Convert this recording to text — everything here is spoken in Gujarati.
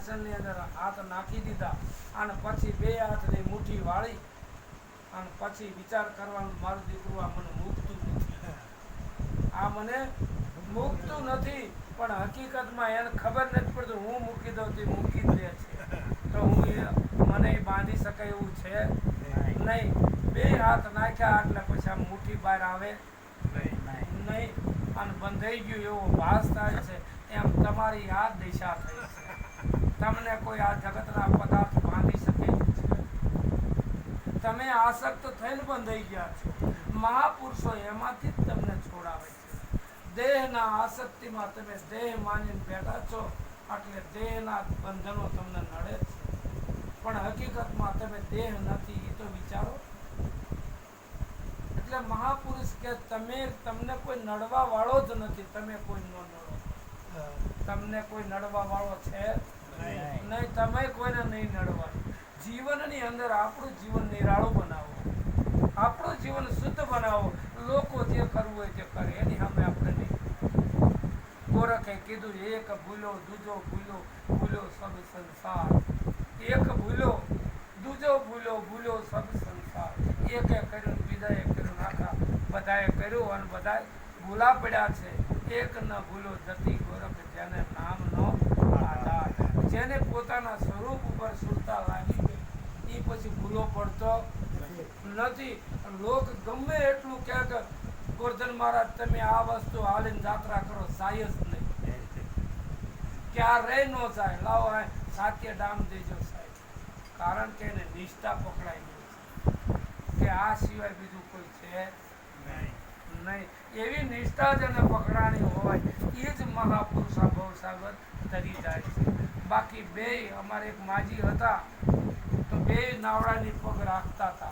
આસનની અંદર હાથ નાખી દીધા અને પછી બે હાથની મુઠ્ઠી વાળી અને પછી વિચાર કરવાનું મારું દીકરું આ મને મૂકતું નથી. આ મને મૂકતું નથી પણ હકીકતમાં એને ખબર નથી પડતું હું મૂકી દઉં તે મૂકી જ દે છે. તો હું મને બાંધી શકે એવું છે? નહીં. બે હાથ નાખ્યા એટલે પછી આમ મુઠ્ઠી બહાર આવે? નહીં. અને બંધાઈ ગયું એવો ભાસ થાય છે. એમ તમારી આ દિશા થઈ તમને કોઈ આ જગતના પદાર્થ બાંધી શકે? તમે આસક્ત થઈને બંધાઈ ગયા છો. મહાપુરુષો એમાંથી જ તમને છોડાવે છે. દેહના આસક્તિમાં તમે દેહ માનીને બેઠા છો એટલે દેહના બંધનો તમને નડે છે. પણ હકીકતમાં તમે દેહ નથી એ તો વિચારો. એટલે મહાપુરુષ કે તમે તમને કોઈ નડવા વાળો જ નથી તમે કોઈ ન નડો. તમને કોઈ નડવા વાળો છે નહીં, તમે કોઈને નહીં નડવાનું. જીવનની અંદર આપણું જીવન નિરાળું બનાવો. આપણું જીવન શુદ્ધ બનાવો. લોકો જે કરવું હોય તે કરે. એની સામે આપણે નહીં. ગોરખે કીધું, એક ભૂલો, દૂજો ભૂલો ભૂલો સબ સંસાર. એક ભૂલો, દૂજો ભૂલો ભૂલો સબ સંસાર. એકે કર્યું બીજાએ કર્યું આખા બધાએ કર્યું અને બધાએ ભૂલા પડ્યા છે. એક ન ભૂલો, જતી ગોરખ જેને આધાર જેને પોતાના સ્વરૂપ ઉપર સુરતા લાગી એ પછી ભૂલો પડતો નથી. લોક ગમે એટલું કહે કે ગોરધન મહારાજ, તમે આ વસ્તુ હાલીને જાત્રા કરો, સાય જ નહીં. ક્યારેય નો જાય. લાવો આ સાત્ય ડામ દેજો સાહેબ. કારણ કે એને નિષ્ઠા પકડાઈ ગઈ છે. કે આ સિવાય બીજું કોઈ છે નહીં. એવી નિષ્ઠા જેને પકડાણી હોય, એ જ મહાપુરુષ આ ભવસાગર તરી જાય છે. બાકી બે અમારે એક માજી હતા, તો બે નાવડાની પગ રાખતા હતા.